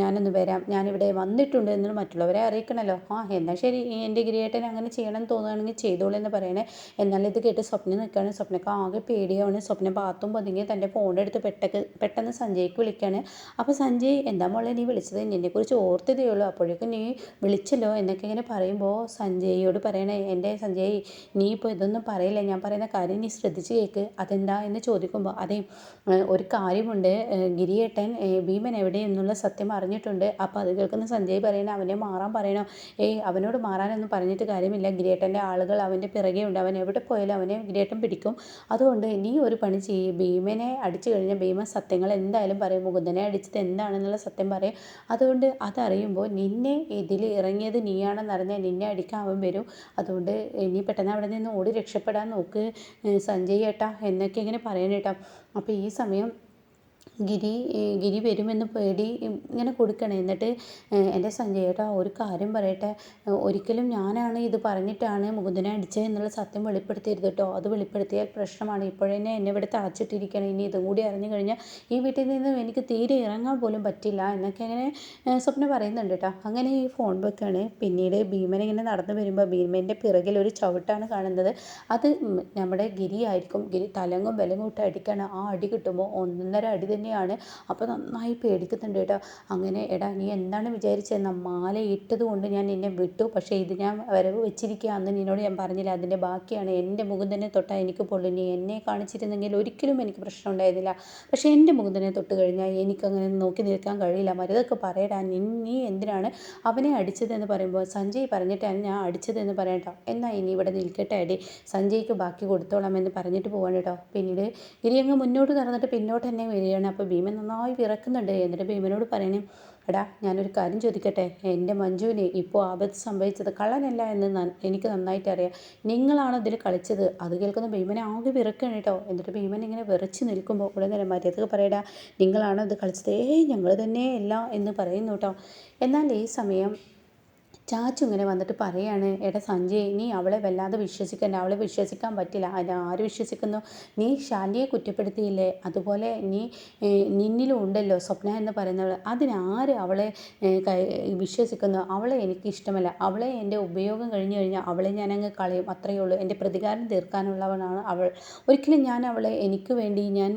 ഞാനൊന്ന് വരാം. ഞാനിവിടെ വന്നിട്ടുണ്ട് എന്ന് മറ്റുള്ളവരെ അറിയിക്കണമല്ലോ ആ എന്നാൽ ശരി. എന്റെ ഗിരിയേട്ടൻ അങ്ങനെ ചെയ്യണം എന്ന് തോന്നുകയാണെങ്കിൽ ചെയ്തോളൂ എന്ന് പറയണേ. എന്നാൽ ഇത് കേട്ട് സ്വപ്നം നിൽക്കുകയാണ്. സ്വപ്നക്ക് ആകെ പേടിയാണ്. സ്വപ്നം ബാത്തും പതുങ്ങി തന്റെ ഫോണെടുത്ത് പെട്ടക്ക് പെട്ടെന്ന് സഞ്ജയ്ക്ക് വിളിക്കുകയാണ്. അപ്പോൾ സഞ്ജയ് എന്താ മോളെ നീ വിളിച്ചത്? വിളിച്ചത് നിന്നെക്കുറിച്ച് ഓർത്തതേ ഉള്ളൂ അപ്പോഴേക്കും നീ വിളിച്ചല്ലോ എന്നൊക്കെ ഇങ്ങനെ പറയുമ്പോൾ സഞ്ജയോട് പറയണേ എന്റെ സഞ്ജയ് നീ ഇപ്പോൾ ഇതൊന്നും പറയില്ല. ഞാൻ പറയുന്ന കാര്യം നീ ശ്രദ്ധിച്ച് കേൾക്ക് അതെന്താ? എന്ന് ചോദിക്കുമ്പോൾ അതെ ഒരു കാര്യമുണ്ട്. ഗിരിയേട്ടൻ ഭീമൻ എവിടെ എന്നുള്ള സത്യം അറിഞ്ഞിട്ടുണ്ട്. അപ്പോൾ അത് കേൾക്കുന്ന സഞ്ജയ് പറയണേ അവനെ മാറാൻ പറയണോ? ഏയ് അവനോട് മാറാനൊന്നും പറഞ്ഞിട്ട് കാര്യമില്ല. ഗിരിയേട്ടന്റെ ആളുകൾ അവന്റെ പിറകെ ഉണ്ട്. അവൻ എവിടെ പോയാലും അവനെ ഗിരിയേട്ടൻ പിടിക്കും. അതുകൊണ്ട് നീ ഒരു പണി ചെയ്യ്. ഭീമനെ അടിച്ചു കഴിഞ്ഞാൽ ഭീമൻ സത്യങ്ങൾ എന്തായാലും പറയും. മുകുന്ദനെ അടിച്ചത് എന്താണെന്നുള്ള സത്യം പറയും. അതുകൊണ്ട് അതറിയുമ്പോൾ നിന്നെ ഇതിൽ ഇറങ്ങിയത് നീയാണെന്നറിഞ്ഞാൽ നിന്നെ അടിക്കാൻ അവൻ വരും. അതുകൊണ്ട് നീ പെട്ടെന്ന് അവിടെ നിന്ന് ഓടി രക്ഷപ്പെടാൻ നോക്ക് സഞ്ജയ് ഏട്ടാ എന്നൊക്കെ ഇങ്ങനെ പറയണേട്ടാ. അപ്പോൾ ഈ സമയം ഗിരി ഗിരി വരുമെന്ന് പേടി ഇങ്ങനെ കൊടുക്കണം. എന്നിട്ട് എന്റെ സഞ്ജയ് ഒരു കാര്യം പറയട്ടെ. ഒരിക്കലും ഞാനാണ് ഇത് പറഞ്ഞിട്ടാണ് മുകുന്ദനെ അടിച്ചത് എന്നുള്ള സത്യം വെളിപ്പെടുത്തരുത് കേട്ടോ. അത് വെളിപ്പെടുത്തിയാൽ പ്രശ്നമാണ്. ഇപ്പോഴെന്നെ എന്നെ ഇവിടെ തളച്ചിട്ടിരിക്കണം. ഇനി ഇതും കൂടി അറിഞ്ഞു കഴിഞ്ഞാൽ ഈ വീട്ടിൽ നിന്ന് എനിക്ക് തീരെ ഇറങ്ങാൻ പോലും പറ്റില്ല എന്നൊക്കെ അങ്ങനെ സ്വപ്ന പറയുന്നുണ്ട് കേട്ടോ. അങ്ങനെ ഈ ഫോൺ വെക്കാണ്. പിന്നീട് ഭീമൻ ഇങ്ങനെ നടന്നു വരുമ്പോൾ ഭീമന്റെ പിറകിൽ ഒരു ചവിട്ടാണ് കാണുന്നത്. അത് നമ്മുടെ ഗിരി ആയിരിക്കും ഗിരി തലങ്ങും വിലങ്ങും ഇട്ട് അടിക്കാണ്. ആ അടി കിട്ടുമ്പോൾ ഒന്നര അടി തന്നെ തന്നെയാണ്. അപ്പോൾ നന്നായി പേടിക്കുന്നുണ്ട് കേട്ടോ. അങ്ങനെ എടാ നീ എന്താണ് വിചാരിച്ചത് മാല ഇട്ടത് കൊണ്ട് ഞാൻ നിന്നെ വിട്ടു. പക്ഷേ ഇത് ഞാൻ വരവ് വെച്ചിരിക്കുക അന്ന് നിന്നോട് ഞാൻ പറഞ്ഞില്ല. അതിന്റെ ബാക്കിയാണ് എന്റെ തന്നെ തൊട്ടാൽ എനിക്ക് പൊള്ളു. നീ എന്നെ കാണിച്ചിരുന്നെങ്കിൽ ഒരിക്കലും എനിക്ക് പ്രശ്നം ഉണ്ടായിരുന്നില്ല. പക്ഷേ എന്റെ തന്നെ തൊട്ട് കഴിഞ്ഞാൽ എനിക്കങ്ങനെ നോക്കി നിൽക്കാൻ കഴിയില്ല. മരുതൊക്കെ പറയടാ നീ എന്തിനാണ് അവനെ അടിച്ചതെന്ന് പറയുമ്പോൾ സഞ്ജയ് പറഞ്ഞിട്ടാണ് ഞാൻ അടിച്ചതെന്ന് പറയട്ടോ എന്നാൽ ഇനി ഇവിടെ നിൽക്കട്ടെ അടി സഞ്ജയ്ക്ക് ബാക്കി കൊടുത്തോളാം എന്ന് പറഞ്ഞിട്ട് പോവാണ് കേട്ടോ. പിന്നീട് അങ്ങ് മുന്നോട്ട് നടന്നിട്ട് പിന്നോട്ട് തന്നെ വരികയാണ്. അപ്പോൾ ഭീമൻ നന്നായി വിറക്കുന്നുണ്ട്. എന്നിട്ട് ഭീമനോട് പറയണേ എടാ ഞാനൊരു കാര്യം ചോദിക്കട്ടെ? എന്റെ മഞ്ജുവിന് ഇപ്പോൾ ആപത്ത് സംഭവിച്ചത് കള്ളനല്ല എന്ന് എനിക്ക് നന്നായിട്ട് അറിയാം. നിങ്ങളാണ് ഇതിൽ കളിച്ചത്? അത് കേൾക്കുന്ന ഭീമനെ ആകെ വിറക്കണം കേട്ടോ എന്നിട്ട് ഭീമൻ ഇങ്ങനെ വിറച്ച് നിൽക്കുമ്പോൾ ഉടനെ നേരം മര്യാദയ്ക്ക് പറയടാ നിങ്ങളാണ് ഇത് കളിച്ചത്? ഏയ് ഞങ്ങൾ തന്നെ എല്ലാം എന്ന് പറയുന്നു കേട്ടോ എന്നാൽ ഈ സമയം ചാച്ചു ഇങ്ങനെ വന്നിട്ട് പറയാണ് എടാ സഞ്ജയ് നീ അവളെ വല്ലാതെ വിശ്വസിക്കണ്ട അവളെ വിശ്വസിക്കാൻ പറ്റില്ല. ആര് വിശ്വസിക്കുന്നു? നീ ശാലിയെ കുറ്റപ്പെടുത്തിയില്ലേ? അതുപോലെ നീ നിന്നിലും ഉണ്ടല്ലോ സ്വപ്ന എന്ന് പറയുന്നവൾ അതിനാര് അവളെ വിശ്വസിക്കുന്നു? അവളെ എനിക്ക് ഇഷ്ടമല്ല. അവളെ എന്റെ ഉപയോഗം കഴിഞ്ഞു കഴിഞ്ഞാൽ അവളെ ഞാൻ കളയും. അത്രയേ ഉള്ളൂ. എന്റെ പ്രതികാരം തീർക്കാനുള്ളവനാണ് അവൾ. ഒരിക്കലും ഞാൻ അവളെ എനിക്ക് വേണ്ടി ഞാൻ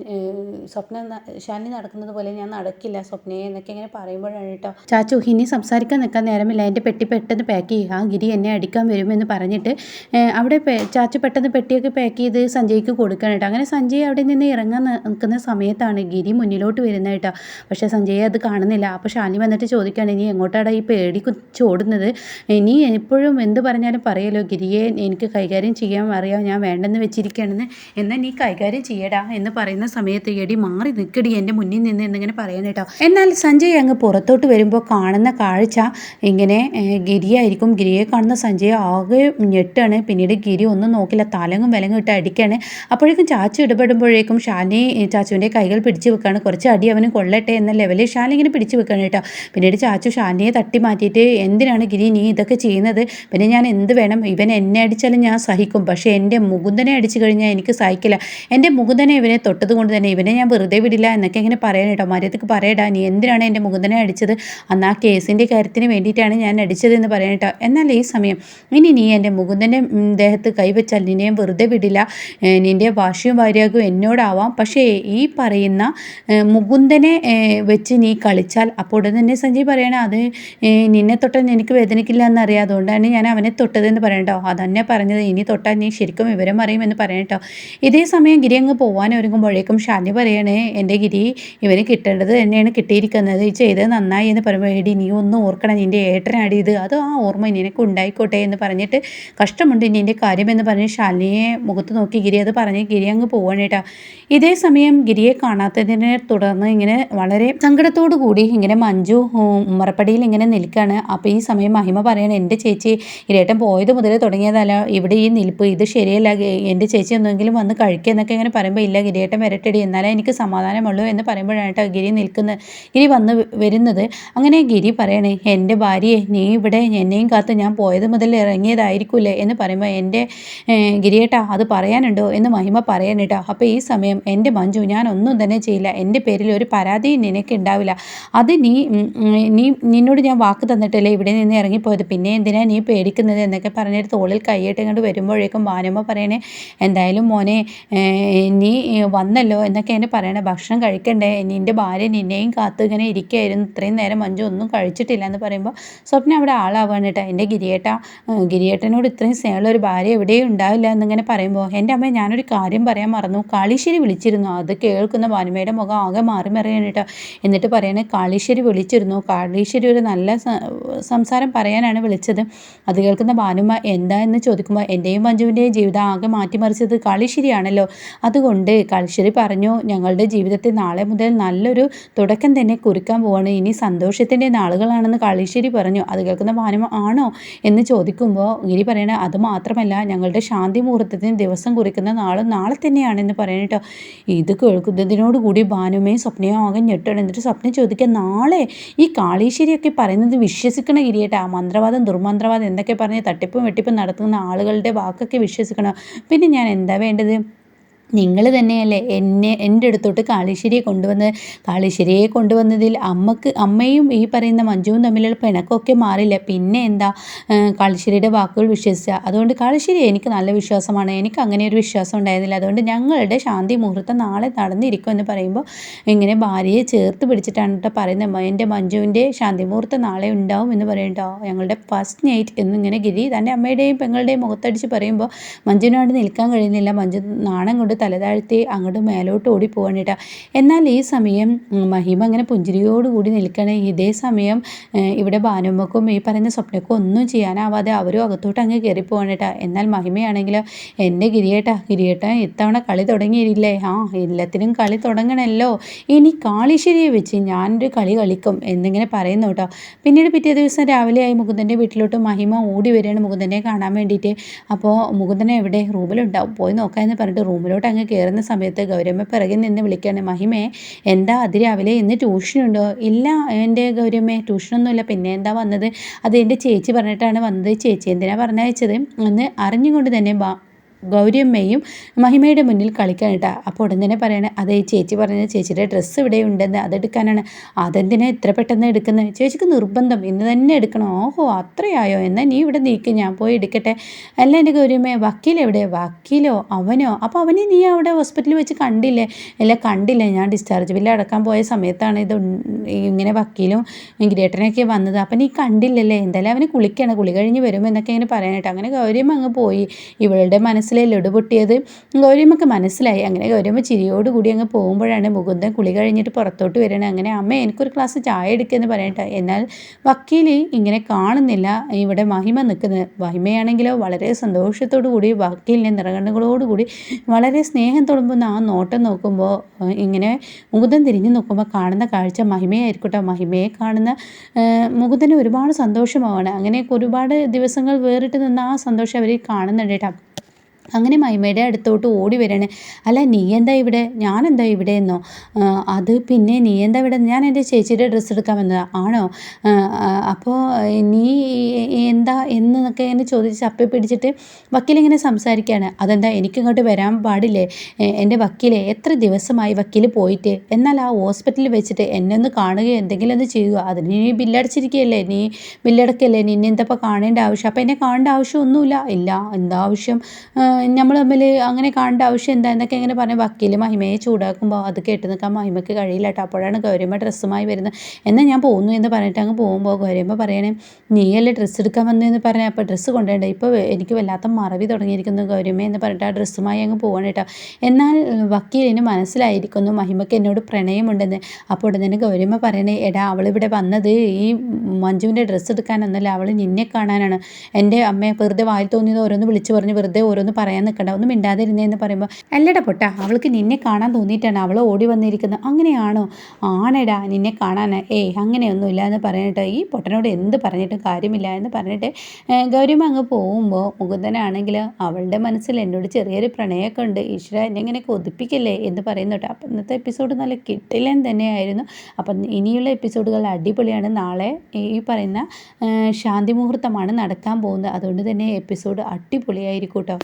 സ്വപ്ന ശാലിനി നടക്കുന്നത് പോലെ ഞാൻ നടക്കില്ല സ്വപ്നയെ എന്നൊക്കെ ഇങ്ങനെ പറയുമ്പോഴാണ് കേട്ടോ. ചാച്ചു ഇനി സംസാരിക്കാൻ നിൽക്കാൻ നേരമില്ല. എന്റെ പെട്ടി പെട്ടെന്ന് പാക്ക് ചെയ്യുക. ആ ഗിരി എന്നെ അടിക്കാൻ വരുമെന്ന് പറഞ്ഞിട്ട് അവിടെ ചാച്ചു പെട്ടെന്ന് പെട്ടിയൊക്കെ പാക്ക് ചെയ്ത് സഞ്ജയ്ക്ക് കൊടുക്കണം കേട്ടോ. അങ്ങനെ സഞ്ജയ് അവിടെ നിന്ന് ഇറങ്ങാൻ നിൽക്കുന്ന സമയത്താണ് ഗിരി മുന്നിലോട്ട് വരുന്നത് കേട്ടോ. പക്ഷേ സഞ്ജയ് അത് കാണുന്നില്ല. അപ്പോൾ ഷാനി വന്നിട്ട് ചോദിക്കുകയാണ് ഇനി എങ്ങോട്ടാണ് ഈ പേടി ചോടുന്നത്? ഇനി എപ്പോഴും എന്ത് പറഞ്ഞാലും പറയല്ലോ. ഗിരിയെ എനിക്ക് കൈകാര്യം ചെയ്യാൻ അറിയാം. ഞാൻ വേണ്ടെന്ന് വെച്ചിരിക്കുകയാണെന്ന്. എന്നാൽ നീ കൈകാര്യം ചെയ്യടാ എന്ന് പറയുന്ന സമയത്ത് എടി മാറി നിൽക്കടി എന്റെ മുന്നിൽ നിന്ന് എന്നിങ്ങനെ പറയാൻ എന്നാൽ സഞ്ജയ് അങ്ങ് പുറത്തോട്ട് വരുമ്പോൾ കാണുന്ന കാഴ്ച ഇങ്ങനെ ഗിരിയായിരിക്കും. ഗിരിയെ കാണുന്ന സഞ്ജയ് ആകെ ഞെട്ടാണ്. പിന്നീട് ഗിരി ഒന്നും നോക്കില്ല. തലങ്ങും വിലങ്ങും ഇട്ട് അടിക്കുകയാണ് അപ്പോഴേക്കും ചാച്ചു ഇടപെടുമ്പോഴേക്കും ഷാനി ചാച്ചുവിന്റെ കൈകൾ പിടിച്ചു വെക്കുകയാണ് കുറച്ച് അടി അവന് കൊള്ളട്ടെ എന്ന ലെവലിൽ ഷാനി ഇങ്ങനെ പിടിച്ചു വെക്കുകയാണ് കേട്ടോ. പിന്നീട് ചാച്ചു ഷാനിയെ തട്ടി മാറ്റിയിട്ട് എന്തിനാണ് ഗിരി നീ ഇതൊക്കെ ചെയ്യുന്നത്? പിന്നെ ഞാൻ എന്ത് വേണം? ഇവൻ എന്നെ അടിച്ചാലും ഞാൻ സഹിക്കും. പക്ഷേ എന്റെ മുകുന്ദനെ അടിച്ചു കഴിഞ്ഞാൽ എനിക്ക് സഹിക്കില്ല. എന്റെ മുകുന്ദനെ ഇവനെ തൊട്ടത് കൊണ്ട് തന്നെ ഇവനെ ഞാൻ വെറുതെ വിടില്ല എന്നൊക്കെ ഇങ്ങനെ പറയാൻ കേട്ടോ. മര്യാദയ്ക്ക് പറയടാ. നീ എന്തിനാണ് എന്റെ മുകുന്ദനെ അടിച്ചത്? അന്ന് ആ കേസിന്റെ കാര്യത്തിന് വേണ്ടിയിട്ടാണ് ഞാൻ അടിച്ചത് എന്ന് പറയട്ടോ എന്നാൽ ഈ സമയം ഇനി നീ എന്റെ മുകുന്ദന്റെ ദേഹത്ത് കൈവച്ചാൽ നിന്നെയും വെറുതെ വിടില്ല. നിന്റെ വാശിയും ഭാര്യയാകും എന്നോടാവാം. പക്ഷേ ഈ പറയുന്ന മുകുന്ദനെ വെച്ച് നീ കളിച്ചാൽ അപ്പോൾ തന്നെ സഞ്ജയ് പറയണ. അത് നിന്നെ തൊട്ടാൽ എനിക്ക് വേദനിക്കില്ല എന്നറിയാം അതുകൊണ്ടാണ് ഞാൻ അവനെ തൊട്ടതെന്ന് പറയണ്ടോ അതന്നെ പറഞ്ഞത്. ഇനി തൊട്ടാൽ നീ ശരിക്കും വിവരം അറിയുമെന്ന് പറയട്ടോ ഇതേ സമയം ഗിരി അങ്ങ് പോകാൻ ഒരുങ്ങുമ്പോഴേക്കും ഷാനി പറയണേ എന്റെ ഗിരി ഇവന് കിട്ടേണ്ടത് തന്നെയാണ് കിട്ടിയിരിക്കുന്നത്. ചെയ്തത് നന്നായി എന്ന് പറയുമ്പോൾ എടി നീ ഒന്ന് ഓർക്കണം. നിന്റെ ഏട്ടനാടി ഇത്. അത് ആ ഓർമ്മ ഇനി എനിക്ക് ഉണ്ടായിക്കോട്ടെ എന്ന് പറഞ്ഞിട്ട് കഷ്ടമുണ്ട് ഇനി എന്റെ കാര്യമെന്ന് പറഞ്ഞ് ശാലിനിയെ മുഖത്ത് നോക്കി ഗിരി അത് പറഞ്ഞ് ഗിരി അങ്ങ് പോവാണ് കേട്ടോ. ഇതേ സമയം ഗിരിയെ കാണാത്തതിനെ തുടർന്ന് ഇങ്ങനെ വളരെ സങ്കടത്തോടു കൂടി ഇങ്ങനെ മഞ്ജു ഉമ്മറപ്പടിയിൽ ഇങ്ങനെ നിൽക്കുകയാണ് അപ്പോൾ ഈ സമയം മഹിമ പറയണം എന്റെ ചേച്ചി ഇരേട്ടൻ പോയത് മുതൽ തുടങ്ങിയതല്ല. ഇവിടെ ഈ നിൽപ്പ് ഇത് ശരിയല്ല. എന്റെ ചേച്ചി ഒന്നെങ്കിലും വന്ന് കഴിക്കുക എന്നൊക്കെ ഇങ്ങനെ പറയുമ്പോൾ ഇല്ല ഗിരിയേട്ടൻ വരട്ടടി. എന്നാലേ എനിക്ക് സമാധാനമുള്ളൂ എന്ന് പറയുമ്പോഴാണ് കേട്ടോ ഗിരി നിൽക്കുന്നത് ഗിരി വന്ന് വരുന്നത്. അങ്ങനെ ഗിരി പറയണേ എന്റെ ഭാര്യയെ നീ ഇവിടെ എന്നെയും കാത്ത് ഞാൻ പോയത് മുതൽ ഇറങ്ങിയതായിരിക്കൂലേ എന്ന് പറയുമ്പോൾ എന്റെ ഗിരിയേട്ടാ അത് പറയാനുണ്ടോ എന്ന് മഹിമ പറയാനിട്ടോ അപ്പോൾ ഈ സമയം എന്റെ മഞ്ജു ഞാൻ ഒന്നും തന്നെ ചെയ്യില്ല. എന്റെ പേരിൽ ഒരു പരാതിയും നിനക്ക് ഉണ്ടാവില്ല. അത് നീ നീ നിന്നോട് ഞാൻ വാക്ക് തന്നിട്ടല്ലേ ഇവിടെ നിന്ന് ഇറങ്ങിപ്പോയത്? പിന്നെ എന്തിനാ നീ പേടിക്കുന്നത് എന്നൊക്കെ പറഞ്ഞിട്ട് തോളിൽ കൈയിട്ട് ഇങ്ങോട്ട് വരുമ്പോഴേക്കും വാനമ്മ പറയണേ എന്തായാലും മോനെ നീ വന്നല്ലോ എന്നൊക്കെ എന്നെ പറയണേ. ഭക്ഷണം കഴിക്കണ്ടേ? നിന്റെ ഭാര്യ നിന്നെയും കാത്തു ഇങ്ങനെ ഇരിക്കുകയായിരുന്നു ഇത്രയും നേരം മഞ്ജു ഒന്നും കഴിച്ചിട്ടില്ല എന്ന് പറയുമ്പോൾ സ്വപ്നം അവിടെ ആളാവാണ് കേട്ടോ എന്റെ ഗിരിയേട്ട ഗിരിയേട്ടനോട് ഇത്രയും സ്നേഹമുള്ള ഒരു ഭാര്യ എവിടെയും ഉണ്ടാവില്ല എന്നിങ്ങനെ പറയുമ്പോൾ എന്റെ അമ്മ ഞാനൊരു കാര്യം പറയാൻ മറന്നു. കാളീശ്ശേരി വിളിച്ചിരുന്നു. അത് കേൾക്കുന്ന ഭാനുമയുടെ മുഖം ആകെ മാറി മറിയാണ് കേട്ടോ എന്നിട്ട് പറയണേ കാളീശ്ശേരി വിളിച്ചിരുന്നു. കാളീശ്ശേരി ഒരു നല്ല സംസാരം പറയാനാണ് വിളിച്ചത്. അത് കേൾക്കുന്ന ഭാനുമ എന്താ? എന്ന് ചോദിക്കുമ്പോൾ എന്റെയും മഞ്ജുവിന്റെയും ജീവിതം ആകെ മാറ്റിമറിച്ചത് കാളീശ്ശേരിയാണല്ലോ. അതുകൊണ്ട് കാളീശ്ശേരി പറഞ്ഞു ഞങ്ങളുടെ ജീവിതത്തിൽ നാളെ മുതൽ നല്ലൊരു തുടക്കം തന്നെ കുറിക്കാൻ പോവാണ്. ഇനി സന്തോഷത്തിന്റെ നാളുകളാണെന്ന് കാളീശ്ശേരി പറഞ്ഞു. അത് കേൾക്കുന്ന ഭാനുമ ആണോ എന്ന് ചോദിക്കുമ്പോൾ ഗിരി പറയണ അത് മാത്രമല്ല ഞങ്ങളുടെ ശാന്തി മുഹൂർത്തത്തിന് ദിവസം കുറിക്കുന്ന നാളും നാളെ തന്നെയാണെന്ന് പറയണ കേട്ടോ ഇത് കേൾക്കുന്നതിനോടുകൂടി ഭാനുമയും സ്വപ്നയും ആകെ ഞെട്ടണം എന്നിട്ട് സ്വപ്നം ചോദിക്കുക നാളെ ഈ കാളീശ്ശേരിയൊക്കെ പറയുന്നത് വിശ്വസിക്കണ ഗിരിയേട്ടാ മന്ത്രവാദം ദുർമന്ത്രവാദം എന്തൊക്കെ പറഞ്ഞ് തട്ടിപ്പും വെട്ടിപ്പും നടത്തുന്ന ആളുകളുടെ വാക്കൊക്കെ വിശ്വസിക്കണം. പിന്നെ ഞാൻ എന്താ വേണ്ടത്? നിങ്ങൾ തന്നെയല്ലേ എന്നെ എന്റെ അടുത്തോട്ട് കാളിശ്ശേരിയെ കൊണ്ടുവന്ന് കാളിശ്ശേരിയെ കൊണ്ടുവന്നതിൽ അമ്മയ്ക്ക് അമ്മയും ഈ പറയുന്ന മഞ്ജുവും തമ്മിലുള്ള പിണക്കമൊക്കെ മാറില്ല. പിന്നെ എന്താ കാളിശ്ശേരിയുടെ വാക്കുകൾ വിശ്വസിച്ച. അതുകൊണ്ട് കാളിശ്ശേരി എനിക്ക് നല്ല വിശ്വാസമാണ്. എനിക്ക് അങ്ങനെ ഒരു വിശ്വാസം ഉണ്ടായിരുന്നില്ല. അതുകൊണ്ട് ഞങ്ങളുടെ ശാന്തി മുഹൂർത്തം നാളെ നടന്നിരിക്കും എന്ന് പറയുമ്പോൾ ഇങ്ങനെ ഭാര്യയെ ചേർത്ത് പിടിച്ചിട്ടാണ് കേട്ടോ പറയുന്നത്. എന്റെ മഞ്ജുവിന്റെ ശാന്തി മുഹൂർത്തം നാളെ ഉണ്ടാവും എന്ന് പറയുന്നുണ്ടോ ഞങ്ങളുടെ ഫസ്റ്റ് നൈറ്റ് എന്നിങ്ങനെ ഗിരി തന്റെ അമ്മയുടെയും പെങ്ങളുടെയും മുഖത്തടിച്ച് പറയുമ്പോൾ മഞ്ജുവിനോട് നിൽക്കാൻ കഴിയുന്നില്ല. മഞ്ജു നാണം കൊണ്ട് തലതാഴ്ത്തി അങ്ങോട്ട് മേലോട്ട് ഓടിപ്പോവാണ് കേട്ടോ എന്നാൽ ഈ സമയം മഹിമ അങ്ങനെ പുഞ്ചിരിയോടുകൂടി നിൽക്കണേ. ഇതേ സമയം ഇവിടെ ഭാനുമ്മക്കും ഈ പറയുന്ന സ്വപ്നക്കും ഒന്നും ചെയ്യാനാവാതെ അവരും അകത്തോട്ട് അങ്ങ് കയറിപ്പോവാണ് കേട്ടോ എന്നാൽ മഹിമയാണെങ്കിലോ എന്റെ ഗിരിയേട്ടാ ഗിരിയേട്ടൻ ഇത്തവണ കളി തുടങ്ങിയില്ലേ? ആ എല്ലാത്തിനും കളി തുടങ്ങണല്ലോ. ഇനി കാളിശ്ശേരിയെ വെച്ച് ഞാനൊരു കളി കളിക്കും എന്നിങ്ങനെ പറയുന്നു കേട്ടോ പിന്നീട് പിറ്റേ ദിവസം രാവിലെ ആയി മുകുന്ദന്റെ വീട്ടിലോട്ട് മഹിമ ഓടി വരികയാണ് മുകുന്ദനെ കാണാൻ വേണ്ടിയിട്ട്. അപ്പോൾ മുകുന്ദനെ എവിടെ? റൂമിലുണ്ടാവും. പോയി നോക്കാമെന്ന് പറഞ്ഞിട്ട് റൂമിലോട്ട് അങ്ങ് കയറുന്ന സമയത്ത് ഗൗരമ്മ പിറകിൽ നിന്ന് വിളിക്കുകയാണ് മഹിമേ എന്താ അതിരാവിലെ ഇന്ന് ട്യൂഷനുണ്ടോ? ഇല്ല എന്റെ ഗൗരമ്മേ ട്യൂഷനൊന്നുമില്ല. പിന്നെ എന്താ വന്നത്? അത് എന്റെ ചേച്ചി പറഞ്ഞിട്ടാണ് വന്നത്. ചേച്ചി എന്തിനാണ് പറഞ്ഞയച്ചത്? എന്ന് അറിഞ്ഞുകൊണ്ട് തന്നെ ഗൗരിയമ്മയും മഹിമയുടെ മുന്നിൽ കളിക്കാനിട്ടാ അപ്പോൾ ഉടൻ തന്നെ പറയണേ അതെ ചേച്ചി പറഞ്ഞ ചേച്ചിയുടെ ഡ്രസ്സ് ഇവിടെ ഉണ്ടെന്ന് അതെടുക്കാനാണ് അതെന്തിനാ ഇത്ര പെട്ടെന്ന് എടുക്കുന്നത് ചേച്ചിക്ക് നിർബന്ധം ഇന്ന് തന്നെ എടുക്കണം. ഓഹോ അത്രയായോ? എന്നാൽ നീ ഇവിടെ നീക്ക് ഞാൻ പോയി എടുക്കട്ടെ. അല്ല എന്റെ ഗൗരിയമ്മയെ വക്കീൽ എവിടെ? വക്കീലോ? അവനോ? അപ്പോൾ അവനെ നീ അവിടെ ഹോസ്പിറ്റലിൽ വെച്ച് കണ്ടില്ലേ? അല്ല കണ്ടില്ല. ഞാൻ ഡിസ്ചാർജ് ബില്ല് അടക്കാൻ പോയ സമയത്താണ് ഇത് ഇങ്ങനെ വക്കീലും ഗ്രേട്ടനൊക്കെ വന്നത്. അപ്പം നീ കണ്ടില്ലല്ലേ? എന്തായാലും അവന് കുളിക്കണം. കുളി കഴിഞ്ഞ് വരുമ്പോൾ എന്നൊക്കെ ഇങ്ങനെ പറയാനായിട്ട്. അങ്ങനെ ഗൗരിയമ്മ അങ്ങ് പോയി. ഇവളുടെ മനസ്സ് മനസ്സിലെ ലഡു പൊട്ടിയത്. ഗൗരിയമ്മക്ക് മനസ്സിലായി. അങ്ങനെ ഗൗരിയമ്മ ചിരിയോട് കൂടി അങ്ങ് പോകുമ്പോഴാണ് മുകുന്ദൻ കുളി കഴിഞ്ഞിട്ട് പുറത്തോട്ട് വരണം. അങ്ങനെ അമ്മ എനിക്കൊരു ക്ലാസ് ചായ എടുക്കുമെന്ന് പറയട്ടെ? എന്നാൽ വക്കീൽ ഇങ്ങനെ കാണുന്നില്ല. ഇവിടെ മഹിമ നിൽക്കുന്നത് മഹിമയാണെങ്കിലോ വളരെ സന്തോഷത്തോടു കൂടി വക്കീലിനെ നിറകണ്ണുകളോടുകൂടി വളരെ സ്നേഹം തുളുമ്പുന്ന ആ നോട്ടം നോക്കുമ്പോൾ ഇങ്ങനെ മുകുന്ദൻ തിരിഞ്ഞു നോക്കുമ്പോൾ കാണുന്ന കാഴ്ച മഹിമയായിരിക്കട്ടെ. മഹിമയെ കാണുന്ന മുകുന്ദന് ഒരുപാട് സന്തോഷമാവാണ്. അങ്ങനെ ഒരുപാട് ദിവസങ്ങൾ വേറിട്ട് നിന്ന് ആ സന്തോഷം അവർ കാണുന്നുണ്ട് കേട്ടോ. അങ്ങനെ മൈമയുടെ അടുത്തോട്ട് ഓടി വരികയാണ് അല്ല നീ എന്താ ഇവിടെ? ഞാൻ എന്താ ഇവിടെ എന്നോ? അത് പിന്നെ നീ എന്താ ഇവിടെ? ഞാൻ എന്റെ ചേച്ചിയുടെ ഡ്രസ്സ് എടുക്കാൻ വന്നതാ. ആണോ? അപ്പോൾ നീ എന്താ എന്നൊക്കെ എന്നെ ചോദിച്ച് അപ്പി പിടിച്ചിട്ട് വക്കീലിങ്ങനെ സംസാരിക്കുകയാണ് അതെന്താ എനിക്കിങ്ങോട്ട് വരാൻ പാടില്ലേ? എന്റെ വക്കീലെ എത്ര ദിവസമായി വക്കീൽ പോയിട്ട്? എന്നാൽ ആ ഹോസ്പിറ്റലിൽ വെച്ചിട്ട് എന്നെ ഒന്ന് കാണുകയോ എന്തെങ്കിലും ഒന്ന് ചെയ്യുക. അതിന് നീ ബില്ലടച്ചിരിക്കുകയല്ലേ? നീ ബില്ലടക്കല്ലേ? നിന്നെ എന്താ കാണേണ്ട ആവശ്യം? അപ്പോൾ എന്നെ കാണേണ്ട ആവശ്യമൊന്നുമില്ല. ഇല്ല എന്താ ആവശ്യം? നമ്മൾ തമ്മിൽ അങ്ങനെ കാണേണ്ട ആവശ്യം എന്താ? എന്നൊക്കെ ഇങ്ങനെ പറഞ്ഞ് വക്കീൽ മഹിമയെ ചൂടാക്കുമ്പോൾ അത് കേട്ട് നിൽക്കാൻ മഹിമയ്ക്ക് കഴിയില്ല കേട്ടോ. അപ്പോഴാണ് ഗൗരിയമ്മ ഡ്രസ്സുമായി വരുന്നത്. എന്നാൽ ഞാൻ പോകുന്നു എന്ന് പറഞ്ഞിട്ട് അങ്ങ് പോകുമ്പോൾ ഗൗരിയമ്മ പറയണേ നീയല്ലേ ഡ്രസ്സ് എടുക്കാൻ വന്നു എന്ന് പറഞ്ഞാൽ അപ്പോൾ ഡ്രസ്സ് കൊണ്ടുവേണ്ട ഇപ്പോൾ എനിക്ക് വല്ലാത്ത മറവി തുടങ്ങിയിരിക്കുന്നു ഗൗരിയമ്മ എന്ന് പറഞ്ഞിട്ട് ആ ഡ്രസ്സുമായി അങ്ങ് പോവാണ് കേട്ടോ. എന്നാൽ വക്കീലിന് മനസ്സിലായിരിക്കുന്നു മഹിമയ്ക്ക് എന്നോട് പ്രണയമുണ്ടെന്ന്. അപ്പോൾ ഉടനെ തന്നെ ഗൗരിയമ്മ പറയണേ എടാ അവളിവിടെ വന്നത് ഈ മഞ്ജുവിന്റെ ഡ്രസ്സ് എടുക്കാനൊന്നല്ല. അവൾ നിന്നെ കാണാനാണ്. എന്റെ അമ്മയെ വെറുതെ വായിൽ തോന്നിയത് ഓരോന്ന് വിളിച്ച് പറഞ്ഞ് വെറുതെ ഓരോന്ന് പറയാൻ നിൽക്കണ്ട. ഒന്നും മിണ്ടാതിരുന്നേന്ന് പറയുമ്പോൾ അല്ലട പൊട്ട അവൾക്ക് നിന്നെ കാണാൻ തോന്നിയിട്ടാണ് അവൾ ഓടി വന്നിരിക്കുന്നത്. അങ്ങനെയാണോ? ആണെടാ നിന്നെ കാണാൻ. ഏയ് അങ്ങനെയൊന്നുമില്ല എന്ന് പറഞ്ഞിട്ട് ഈ പൊട്ടനോട് എന്ത് പറഞ്ഞിട്ടും കാര്യമില്ല എന്ന് പറഞ്ഞിട്ട് ഗൗരിമ അങ്ങ് പോകുമ്പോൾ മുകുന്ദനാണെങ്കിൽ അവളുടെ മനസ്സിൽ എന്നോട് ചെറിയൊരു പ്രണയമൊക്കെ ഉണ്ട്. ഈശ്വര എന്നെ ഇങ്ങനെ കൊതിപ്പിക്കല്ലേ എന്ന് പറയുന്നു കേട്ടോ. അപ്പം ഇന്നത്തെ എപ്പിസോഡ് നല്ല കിട്ടില്ലേ തന്നെയായിരുന്നു. അപ്പം ഇനിയുള്ള എപ്പിസോഡുകൾ അടിപൊളിയാണ്. നാളെ ഈ പറയുന്ന ശാന്തി മുഹൂർത്തമാണ് നടക്കാൻ പോകുന്നത്. അതുകൊണ്ട് തന്നെ എപ്പിസോഡ് അടിപൊളിയായിരിക്കും കേട്ടോ.